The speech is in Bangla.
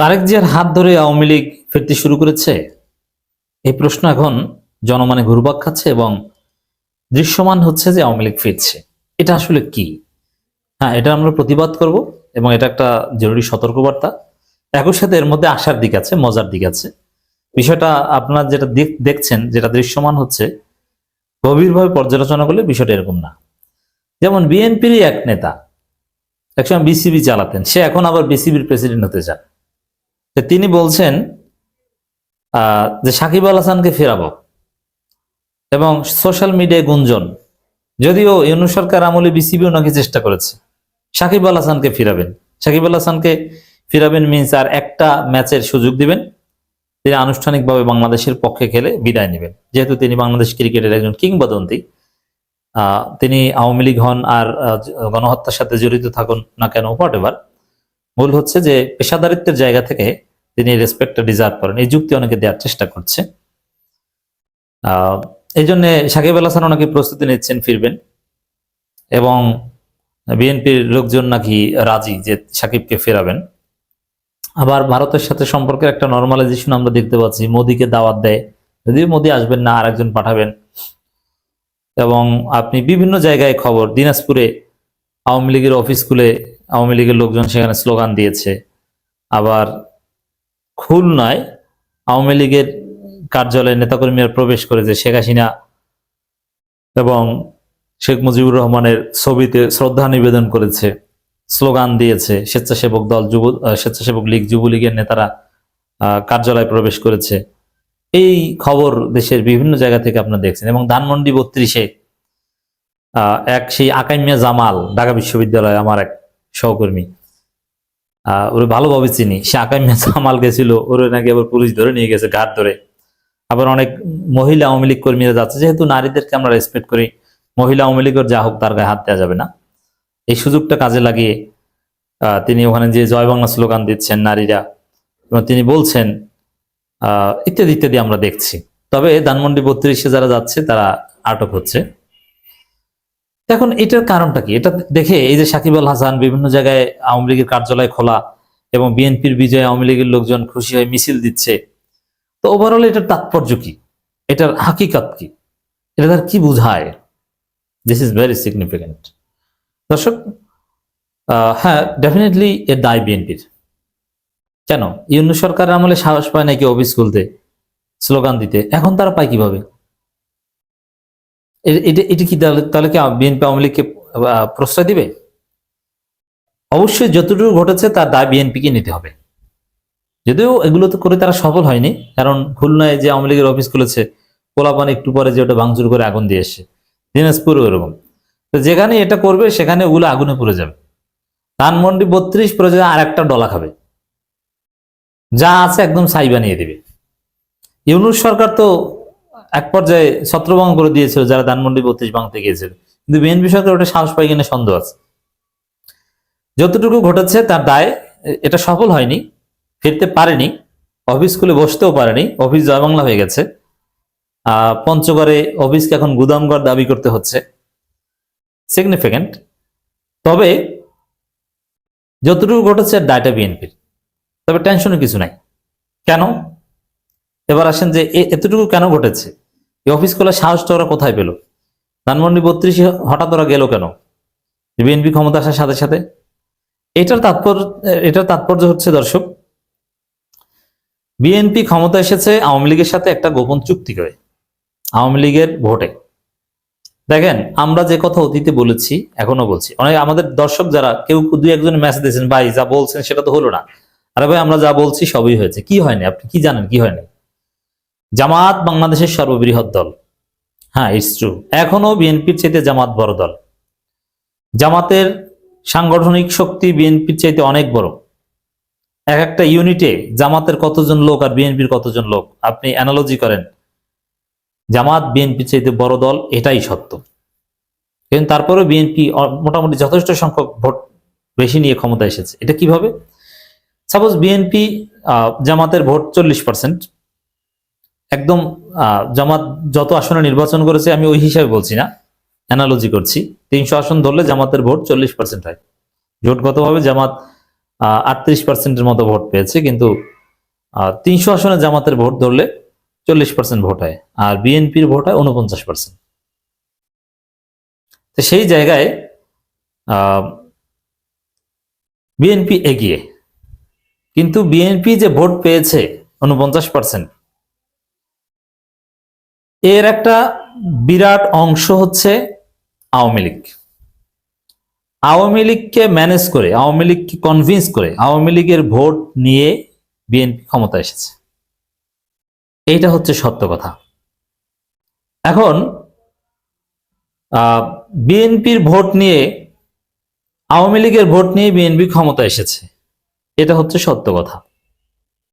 তারেক জিয়ার হাত ধরে আওয়ামী লীগ ফিরতে শুরু করেছে? এই প্রশ্ন এখন জনমনে ঘুরপাক খাচ্ছে এবং দৃশ্যমান হচ্ছে যে আওয়ামী লীগ ফিরছে। এটা আসলে কি? হ্যাঁ এটা আমরা প্রতিবাদ করব এবং এটা একটা জরুরি সতর্কবার্তা। একই সাথে এর মধ্যে আসার দিক আছে, মজার দিক আছে। বিষয়টা আপনার যেটা দেখ- দেখছেন, যেটা দৃশ্যমান হচ্ছে, গভীরভাবে পর্যালোচনা করলে বিষয়টা এরকম না। যেমন বিএনপিরই এক নেতা একসময় বিসিবি চালাতেন, সে এখন আবার বিসিবির প্রেসিডেন্ট হতে চান। তো তিনি বলছেন যে সাকিব আল হাসানকে ফেরাবো এবং সোশ্যাল মিডিয়ায় গুঞ্জন, যদিও ইউনু সরকার আমলে বিসিবি ওনাকে চেষ্টা করেছে, সাকিব আল হাসানকে ফিরাবেন। সাকিব আল হাসানকে ফিরাবেন মিনস আর একটা ম্যাচের সুযোগ দিবেন, তিনি আনুষ্ঠানিকভাবে বাংলাদেশের পক্ষে খেলে বিদায় নেবেন। যেহেতু তিনি বাংলাদেশ ক্রিকেটের একজন কিংবদন্তি তিনি আওয়ামী লীগ হন আর গণহত্যার সাথে জড়িত থাকুন না কেন, হোয়াট মূল হচ্ছে যে পেশাদারিত্বের জায়গা থেকে তিনি রেসপেক্টটা ডিজার্ভ করেন। এই যুক্তি অনেকে দেওয়ার চেষ্টা করছে। এই জন্য সাকিব আল হাসান ওনাকে প্রস্তুতি নিচ্ছেন, ফিরবেন। এবং বিএনপির লোকজন নাকি রাজি যে সাকিবকে ফেরাবেন। আবার ভারতের সাথে সম্পর্কের একটা নর্মালাইজেশন আমরা দেখতে পাচ্ছি। মোদিকে দাওয়াত দেয়। যদিও মোদি আসবেন না, আরেকজন পাঠাবেন। এবং আপনি বিভিন্ন জায়গায় খবর, দিনাজপুরে আওয়ামী লীগের অফিস খুলে আওয়ামী লীগের লোকজন সেখানে স্লোগান দিয়েছে। আবার খুলনায় আওয়ামী লীগের কার্যালয়ে নেতাকর্মীরা প্রবেশ করেছে শেখ হাসিনা এবং শেখ মুজিবুর রহমানের ছবিতে শ্রদ্ধা নিবেদন করেছে, স্লোগান দিয়েছে, স্বেচ্ছাসেবক দল যুব স্বেচ্ছাসেবক লীগ, যুবলীগের নেতারা কার্যালয়ে প্রবেশ করেছে। এই খবর দেশের বিভিন্ন জায়গা থেকে আপনারা দেখছেন এবং ধানমন্ডি বত্রিশে এক সেই আকাইমিয়া জামাল ঢাকা বিশ্ববিদ্যালয় আমার এক সহকর্মী। ওরে ভালোভাবে চিনি। সে আকাইমিয়া জামাল গেছিল, ওরে নাকি আবার পুলিশ ধরে নিয়ে গেছে ঘাট ধরে। আবার অনেক মহিলা আওয়ামী লীগ কর্মীরা যাচ্ছে। যেহেতু নারীদেরকে আমরা রেসপেক্ট করি, মহিলা আওয়ামী লীগের যা হোক তার গায়ে হাত দেওয়া যাবে না। এই সুযোগটা কাজে লাগিয়ে তিনি ওখানে যে জয় বাংলা স্লোগান দিচ্ছেন নারীরা, এবং তিনি বলছেন ইত্যাদি ইত্যাদি আমরা দেখছি। তবে ধানমন্ডি বত্রিশে যারা যাচ্ছে, তারা আটক হচ্ছে। এখন এটার কারণটা কি? এটা দেখে এই যে সাকিব আল হাসান বিভিন্ন জায়গায় আওয়ামী লীগের কার্যালয় খোলা এবং বিএনপির বিজয়ে আওয়ামী লীগের লোকজন খুশি হয়ে মিছিল দিচ্ছে, তো ওভারঅল এটার তাৎপর্য কি? এটার হাকিকত কি? এটা তার কি বোঝায়? দিস ইজ ভেরি সিগনিফিকেন্ট দর্শক হ্যাঁ ডেফিনেটলি এর দায় বিএনপির। কেন? ইউনু সরকার আমলে সাহস পায় নাকি অফিস খুলতে? স্লোগান দিতে। এখন তারা পায় কীভাবে? এটা এটা কি তাহলে কি বিএনপি আওয়ামী লীগকে প্রশ্রয় দিবে? অবশ্যই যতটুকু ঘটেছে তার দায় বিএনপিকে নিতে হবে। যদিও এগুলো তো করে তারা সফল হয়নি, কারণ খুলনায় যে আওয়ামী লীগের অফিস খুলেছে, পোলাপান একটু পরে যে ওটা ভাঙচুর করে আগুন দিয়ে এসে দিনাজপুরও এরকম। তো যেখানে এটা করবে, সেখানে ওগুলো আগুনে পুড়ে যাবে। ধানমন্ডি বত্রিশ প্রয়োজনে আর একটা ডলা খাবে। যা আছে একদম ছাই বানিয়ে দিবে। ইউনুস সরকার তো এক পর্যায়ে ছত্রভঙ্গ করে দিয়েছিল যারা ধানমন্ডি বত্রিশ ভাঙতে গিয়েছিল। কিন্তু বিএনপি সরকার ওটা সাহস পাই কিনা সন্দেহ আছে। যতটুকু ঘটেছে তার দায়, এটা সফল হয়নি, ফিরতে পারেনি, অফিস খুলে বসতেও পারেনি, অফিস জয় বাংলা হয়ে গেছে। পঞ্চগড়ে অফিসকে এখন গুদামঘর দাবি করতে হচ্ছে। সিগনিফিক্যান্ট তবে যতটুকু ঘটেছে দায়টা বিএনপির। তবে টেনশনের কিছু নাই। কেন? এবার আসেন যে এতটুকু কেন ঘটেছে? এই অফিস খোলার সাহসটা ওরা কোথায় পেল? ধানমন্ডি বত্রিশে হঠাৎ ওরা গেল কেন? বিএনপি ক্ষমতা আসার সাথে সাথে। এটার তাৎপর্য এটার তাৎপর্য হচ্ছে দর্শক বিএনপি ক্ষমতা এসেছে আওয়ামী লীগের সাথে একটা গোপন চুক্তি করে, আওয়ামী লীগের ভোটে। দেখেন, আমরা যে কথা অতীতে বলেছি, এখনও বলছি। অনেক আমাদের দর্শক যারা কেউ দুই একজন ম্যাচ দিয়েছেন, ভাই, যা বলছেন সেটা তো হলো না। আরে ভাই, আমরা যা বলছি সবই হয়েছে। কি হয়নি? আপনি কি জানেন কি হয়নি? জামাত বাংলাদেশের সর্ববৃহৎ দল। হ্যাঁ ইটস ট্রু এখনও বিএনপির চাইতে জামাত বড় দল। জামাতের সাংগঠনিক শক্তি বিএনপির চাইতে অনেক বড়। এক একটা ইউনিটে জামাতের কতজন লোক আর বিএনপির কতজন লোক? আপনি অ্যানালজি করেন। জামাত বিএনপির চাইতে বড় দল, এটাই সত্য। কিন্তু তারপরে বিএনপি মোটামুটি যথেষ্ট সংখ্যক ভোট বেশি নিয়ে ক্ষমতা এসেছে। এটা কীভাবে? সাপোজ বিএনপি জামাতের ভোট চল্লিশ পার্সেন্ট একদম জামাত যত আসনে নির্বাচন করেছে, আমি ওই হিসাবে বলছি না অ্যানালজি করছি। তিনশো আসন ধরলে জামাতের ভোট চল্লিশ পার্সেন্ট হয়। জোটগতভাবে জামাত আটত্রিশ পার্সেন্টের মতো ভোট পেয়েছে, কিন্তু তিনশো আসনে জামাতের ভোট ধরলে চল্লিশ পার্সেন্ট ভোট হয়, আর বিএনপির ভোট হয় উনপঞ্চাশ পার্সেন্ট তো সেই জায়গায় বিএনপি এগিয়ে, কিন্তু বিএনপি যে ভোট পেয়েছে উনপঞ্চাশ পার্সেন্ট এর একটা বিরাট অংশ হচ্ছে আওয়ামী লীগ। আওয়ামী লীগকে ম্যানেজ করে, আওয়ামী লীগকে কনভিন্স করে আওয়ামী লীগের ভোট নিয়ে বিএনপি ক্ষমতা এসেছে। এইটা হচ্ছে সত্য কথা। এখন বিএনপির ভোট নিয়ে, আওয়ামী লীগের ভোট নিয়ে বিএনপি ক্ষমতা এসেছে। এটা হচ্ছে সত্য কথা।